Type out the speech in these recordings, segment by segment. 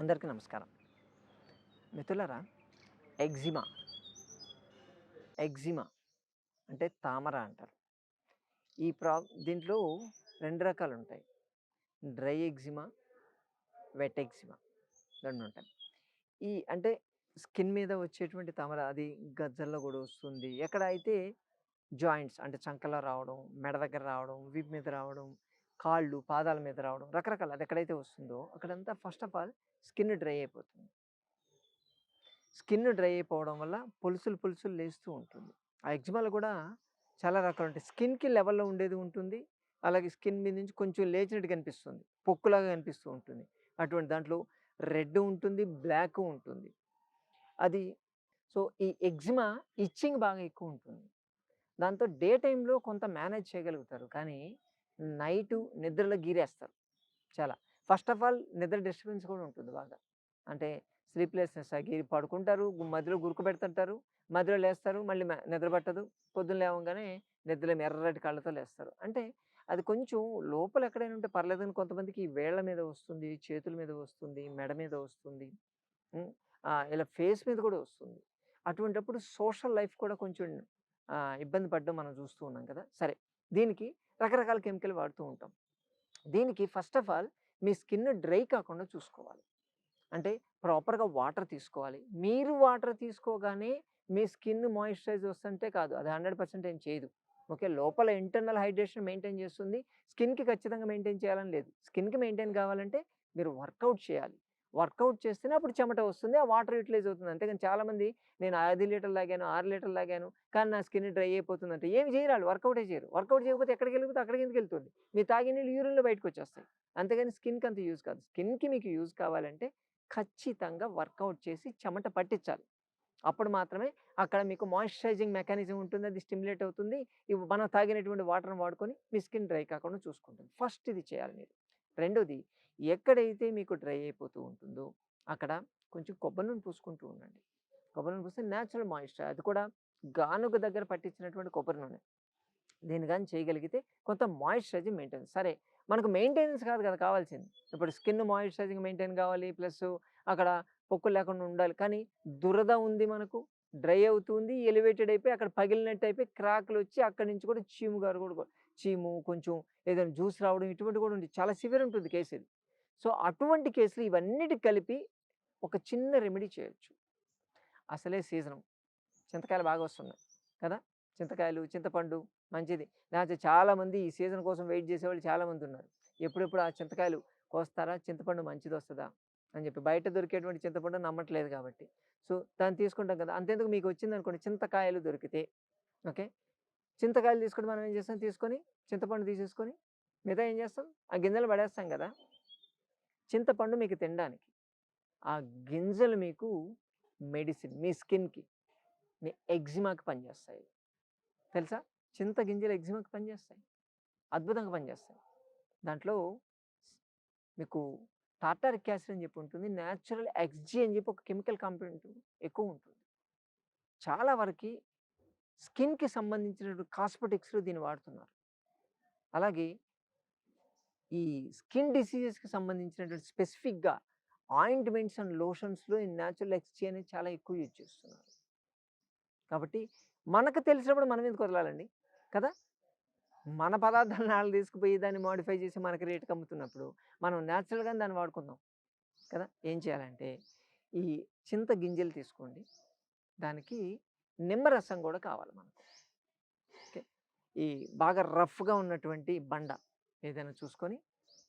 అందరికీ నమస్కారం. మిత్రులారా ఎగ్జిమా ఎగ్జిమా అంటే తామర అంటారు. ఈ ప్రా దీంట్లో రెండు రకాలు ఉంటాయి డ్రై ఎగ్జిమా వెట్ ఎగ్జిమా రెండు ఉంటాయి ఈ అంటే స్కిన్ మీద వచ్చేటువంటి తామర అది గజ్జల్లో కూడా వస్తుంది. ఎక్కడ అయితే జాయింట్స్ అంటే చంకలో రావడం మెడ దగ్గర రావడం వీపు మీద రావడం కాళ్ళు పాదాల మీద రావడం రకరకాల అది ఎక్కడైతే వస్తుందో అక్కడంతా first of all skin dry అయిపోతుంది. స్కిన్ డ్రై అయిపోవడం వల్ల పులుసులు పులుసులు లేస్తూ ఉంటుంది. ఆ ఎగ్జిమాలు కూడా చాలా రకాలు ఉంటాయి. స్కిన్కి లెవెల్లో ఉండేది ఉంటుంది. అలాగే స్కిన్ మీద నుంచి కొంచెం లేచినట్టు కనిపిస్తుంది. పొక్కులాగా కనిపిస్తూ ఉంటుంది. అటువంటి దాంట్లో రెడ్ ఉంటుంది బ్లాక్ ఉంటుంది. అది సో ఈ ఎగ్జిమా ఇచ్చింగ్ బాగా ఎక్కువ ఉంటుంది. దాంతో డే టైంలో కొంత మేనేజ్ చేయగలుగుతారు. కానీ నైటు నిద్రలో గీరేస్తారు. చాలా. ఫస్ట్ ఆఫ్ ఆల్ నిద్ర డిస్టర్బెన్స్ కూడా ఉంటుంది బాగా. అంటే స్లీప్లెస్నెస్ గీరి పడుకుంటారు మధ్యలో గురుకు పెడుతుంటారు మధ్యలో లేస్తారు మళ్ళీ మ- నిద్ర పట్టదు. పొద్దున్న లేవగానే నిద్రలో ఎర్రటి కళ్ళతో లేస్తారు. అంటే అది కొంచెం లోపల ఎక్కడైనా ఉంటే పర్లేదని కొంతమందికి వేళ్ళ వేళ్ళ మీద వస్తుంది చేతుల మీద వస్తుంది మెడ మీద వస్తుంది ఇలా ఫేస్ మీద కూడా వస్తుంది. అటువంటప్పుడు సోషల్ లైఫ్ కూడా కొంచెం ఇబ్బంది పడడం మనం చూస్తూ ఉన్నాం కదా! సరే. దీనికి రకరకాల కెమికల్ వాడుతూ ఉంటాం. దీనికి ఫస్ట్ ఆఫ్ ఆల్ మీ స్కిన్ డ్రై కాకుండా చూసుకోవాలి. అంటే ప్రాపర్గా వాటర్ తీసుకోవాలి. మీరు వాటర్ తీసుకోగానే మీ స్కిన్ మాయిశ్చరైజ్ వస్తుంటే కాదు. అది హండ్రెడ్ పర్సెంట్ ఏం చేయదు. ఓకే? లోపల ఇంటర్నల్ హైడ్రేషన్ మెయింటైన్ చేస్తుంది. స్కిన్కి ఖచ్చితంగా మెయింటైన్ చేయాలని లేదు. స్కిన్కి మెయింటైన్ కావాలంటే మీరు వర్కౌట్ చేయాలి. వర్కౌట్ చేస్తేనే అప్పుడు చెమట వస్తుంది. ఆ వాటర్ యూటిలైజ్ అవుతుంది. అంతేకాని చాలామంది నేను ఐదు లీటర్లు లాగాను ఆరు లీటర్లు లాగాను కానీ నా స్కిన్ డ్రై అయిపోతుంది అంటే ఏమి చేయరాలు వర్కౌటే చేయరు. వర్కౌట్ చేయకపోతే ఎక్కడికి వెళ్ళిపోతే అక్కడికి ఎందుకు వెళ్తుంది? మీ తాగిన నీళ్ళు యూరిన్లో బయటకు వచ్చేస్తాయి. అంతేగాని స్కిన్కి అంత యూజ్ కాదు. స్కిన్కి మీకు యూజ్ కావాలంటే ఖచ్చితంగా వర్కౌట్ చేసి చెమట పట్టించాలి. అప్పుడు మాత్రమే అక్కడ మీకు మాయిశ్చరైజింగ్ మెకానిజం ఉంటుంది. అది స్టిమ్యులేట్ అవుతుంది. ఇవి మనం తాగినటువంటి వాటర్ని వాడుకొని మీ స్కిన్ డ్రై కాకుండా చూసుకుంటుంది. ఫస్ట్ ఇది చేయాలి మీరు. రెండోది ఎక్కడైతే మీకు డ్రై అయిపోతూ ఉంటుందో అక్కడ కొంచెం కొబ్బరి నూనె పూసుకుంటూ ఉండండి. కొబ్బరి నూనె పూస్తే న్యాచురల్ మాయిశ్చర్. అది కూడా గానుగ దగ్గర పట్టించినటువంటి కొబ్బరి నూనె. దీన్ని కానీ చేయగలిగితే కొంత మాయిశ్చరైజింగ్ మెయింటైన్ సరే మనకు మెయింటెనెన్స్ కాదు కదా కావాల్సింది. ఇప్పుడు స్కిన్ మాయిశ్చరైజింగ్ మెయింటైన్ కావాలి ప్లస్ అక్కడ పొక్కు లేకుండా ఉండాలి. కానీ దురద ఉంది మనకు డ్రై అవుతుంది ఎలివేటెడ్ అయిపోయి అక్కడ పగిలినట్టు అయిపోయి క్రాక్లు వచ్చి అక్కడి నుంచి కూడా చీము గారు కూడా చీము కొంచెం ఏదైనా జ్యూస్ రావడం ఇటువంటి కూడా ఉంది. చాలా సివియర్ ఉంటుంది కేసు ఇది. సో అటువంటి కేసులు ఇవన్నిటి కలిపి ఒక చిన్న రెమెడీ చేయొచ్చు. అసలే సీజనం. చింతకాయలు బాగా వస్తున్నాయి కదా! చింతకాయలు చింతపండు మంచిది. లేకపోతే చాలామంది ఈ సీజన్ కోసం వెయిట్ చేసేవాళ్ళు చాలామంది ఉన్నారు ఎప్పుడెప్పుడు ఆ చింతకాయలు కోస్తారా? చింతపండు మంచిది వస్తుందా? అని చెప్పి. బయట దొరికేటువంటి చింతపండు నమ్మట్లేదు కాబట్టి. సో దాన్ని తీసుకుంటాం కదా! అంతేందుకు మీకు వచ్చింది అనుకోండి చింతకాయలు దొరికితే ఓకే? చింతకాయలు తీసుకుని మనం ఏం చేస్తాం? తీసుకొని చింతపండు తీసేసుకొని మిగతా ఏం చేస్తాం? ఆ గింజలు పడేస్తాం కదా! చింతపండు మీకు తినడానికి. ఆ గింజలు మీకు మెడిసిన్ మీ స్కిన్కి మీ ఎగ్జిమాకి పనిచేస్తాయి. తెలుసా? చింత గింజలు ఎగ్జిమాకి పనిచేస్తాయి. అద్భుతంగా పనిచేస్తాయి. దాంట్లో మీకు టాటారిక్ యాసిడ్ అని చెప్పి ఉంటుంది న్యాచురల్ ఎక్స్జీ అని చెప్పి ఒక కెమికల్ కాంపౌండ్ ఎక్కువ ఉంటుంది. చాలా వరకు స్కిన్కి సంబంధించినటువంటి కాస్మెటిక్స్లో దీన్ని వాడుతున్నారు. అలాగే ఈ స్కిన్ డిసీజెస్కి సంబంధించినటువంటి స్పెసిఫిక్గా ఆయింట్మెంట్స్ అండ్ లోషన్స్లో ఈ న్యాచురల్ ఎక్స్జీ అనేది చాలా ఎక్కువ యూజ్ చేస్తున్నారు. కాబట్టి మనకు తెలిసినప్పుడు మనం ఎందుకు వదలాలండి? కదా? మన పదార్థాలను వాళ్ళు తీసుకుపోయి దాన్ని మాడిఫై చేసి మనకి రేటుకి అమ్ముతున్నప్పుడు మనం న్యాచురల్గా దాన్ని వాడుకుందాం. కదా? ఏం చేయాలంటే ఈ చింత గింజలు తీసుకోండి. దానికి నిమ్మరసం కూడా కావాలి మనకు. ఓకే? ఈ బాగా రఫ్గా ఉన్నటువంటి బండ. ఏదైనా చూసుకొని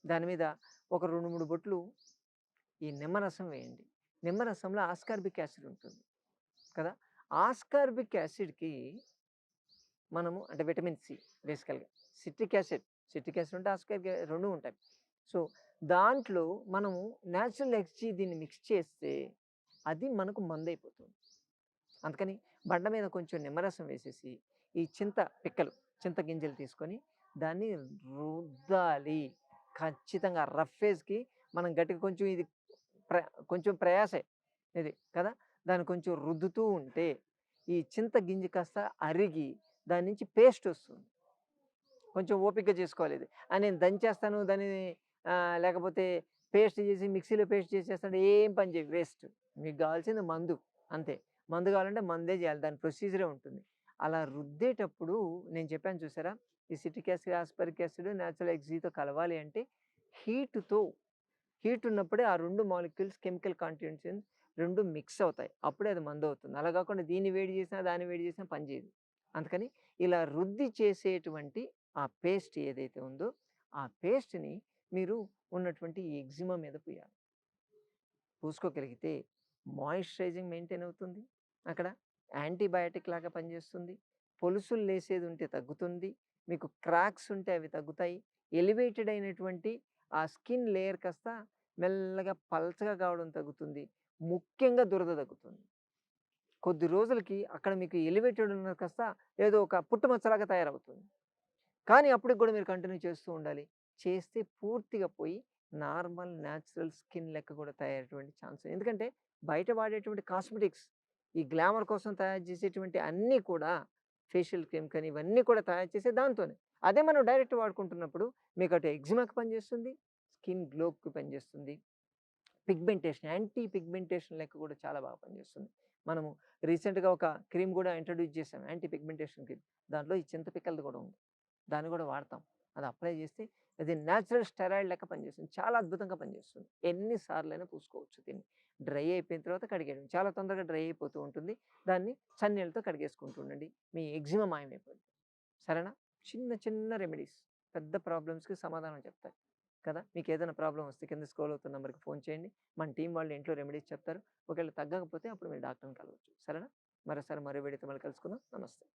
దాని మీద ఒక రెండు మూడు బొట్లు ఈ నిమ్మరసం వేయండి. నిమ్మరసంలో ఆస్కార్బిక్ యాసిడ్ ఉంటుంది కదా? ఆస్కార్బిక్ యాసిడ్కి మనము అంటే విటమిన్ సి బేసికల్గా. సిట్రిక్ యాసిడ్ సిట్రిక్ యాసిడ్ ఉంటే ఆస్కార్బిక్ రెండు ఉంటాయి. సో దాంట్లో మనము న్యాచురల్ ఎక్స్జీ దీన్ని మిక్స్ చేస్తే అది మనకు మందు అయిపోతుంది అందుకని బండ మీద కొంచెం నిమ్మరసం వేసేసి ఈ చింత పిక్కలు చింత గింజలు తీసుకొని దాన్ని రుద్దాలి. ఖచ్చితంగా రఫ్ మనం గట్టిగా కొంచెం ఇది ప్ర కొంచెం ప్రయాసే ఇది కదా! దాన్ని కొంచెం రుద్దుతూ ఉంటే ఈ చింత గింజ కాస్త అరిగి దాని నుంచి పేస్ట్ వస్తుంది. కొంచెం ఓపిక చేసుకోవాలి ఇది. నేను దంచేస్తాను దాన్ని లేకపోతే పేస్ట్ చేసి మిక్సీలో పేస్ట్ చేసేస్తాను ఏం పని చేయి వేస్ట్. మీకు కావాల్సింది మందు. అంతే. మందు కావాలంటే మందే చేయాలి. దాని ప్రొసీజరే ఉంటుంది. అలా రుద్దేటప్పుడు నేను చెప్పాను చూసారా? ఈ సిట్రిక్ యాసిడ్ ఆస్పరిక్ యాసిడ్ న్యాచురల్ ఎగ్జీతో కలవాలి అంటే హీటుతో హీట్ ఉన్నప్పుడే ఆ రెండు మాలిక్యూల్స్ కెమికల్ కాంటెంట్స్ రెండు మిక్స్ అవుతాయి. అప్పుడే అది మందు అవుతుంది. అలా కాకుండా దీన్ని వేడి చేసినా దాన్ని వేడి చేసినా పనిచేయదు అందుకని ఇలా రుద్ది చేసేటువంటి ఆ పేస్ట్ ఏదైతే ఉందో ఆ పేస్ట్ని మీరు ఉన్నటువంటి ఈ ఎగ్జిమా మీద పూయాలి. పూసుకోగలిగితే మాయిశ్చరైజింగ్ మెయింటైన్ అవుతుంది. అక్కడ యాంటీబయాటిక్ లాగా పనిచేస్తుంది. పొలుసులు లేసేది ఉంటే తగ్గుతుంది. మీకు క్రాక్స్ ఉంటే అవి తగ్గుతాయి. ఎలివేటెడ్ అయినటువంటి ఆ స్కిన్ లేయర్ కాస్త మెల్లగా పల్చగా కావడం తగ్గుతుంది. ముఖ్యంగా దురద తగ్గుతుంది. కొద్ది రోజులకి అక్కడ మీకు ఎలివేటెడ్ ఉన్న కాస్త ఏదో ఒక పుట్టుమచ్చలాగా తయారవుతుంది. కానీ అప్పటికి కూడా మీరు కంటిన్యూ చేస్తూ ఉండాలి. చేస్తే పూర్తిగా పోయి నార్మల్ న్యాచురల్ స్కిన్ లెక్క కూడా తయారయ్యేటువంటి ఛాన్స్ ఎందుకంటే బయట వాడేటువంటి కాస్మెటిక్స్ ఈ గ్లామర్ కోసం తయారు చేసేటువంటి అన్నీ కూడా ఫేషియల్ క్రీమ్ కానీ ఇవన్నీ కూడా తయారు చేసే దాంతోనే. అదే మనం డైరెక్ట్ వాడుకుంటున్నప్పుడు మీకు అటు ఎగ్జిమాకి పనిచేస్తుంది స్కిన్ గ్లోకి పనిచేస్తుంది. పిగ్మెంటేషన్ యాంటీ పిగ్మెంటేషన్ లెక్క కూడా చాలా బాగా పనిచేస్తుంది. మనము రీసెంట్గా ఒక క్రీమ్ కూడా ఇంట్రడ్యూస్ చేసాం యాంటీ పిగ్మెంటేషన్ క్రీమ్. దాంట్లో ఈ చింతపిక్కలది కూడా ఉంది. దాన్ని కూడా వాడతాం. అది అప్లై చేస్తే అది న్యాచురల్ స్టెరాయిడ్ లెక్క పనిచేస్తుంది. చాలా అద్భుతంగా పనిచేస్తుంది. ఎన్నిసార్లైనా పూసుకోవచ్చు దీన్ని. డ్రై అయిపోయిన తర్వాత కడిగేయడం. చాలా తొందరగా డ్రై అయిపోతూ ఉంటుంది. దాన్ని చన్నీళ్ళతో కడిగేసుకుంటూ ఉండండి. మీ ఎగ్జిమా మాయమైపోతుంది సరేనా? చిన్న చిన్న రెమెడీస్. పెద్ద ప్రాబ్లమ్స్కి సమాధానం చెప్తారు. కదా? మీకు ఏదైనా ప్రాబ్లం వస్తే కింద స్క్రోల్ అవుతున్న నెంబర్కి ఫోన్ చేయండి. మన టీం వాళ్ళు ఇంట్లో రెమెడీస్ చెప్తారు. ఒకవేళ తగ్గకపోతే అప్పుడు మీరు డాక్టర్ని కలవచ్చు. సరేనా? మరోసారి మరో వేడితే మళ్ళీ కలుసుకుందాం. నమస్తే.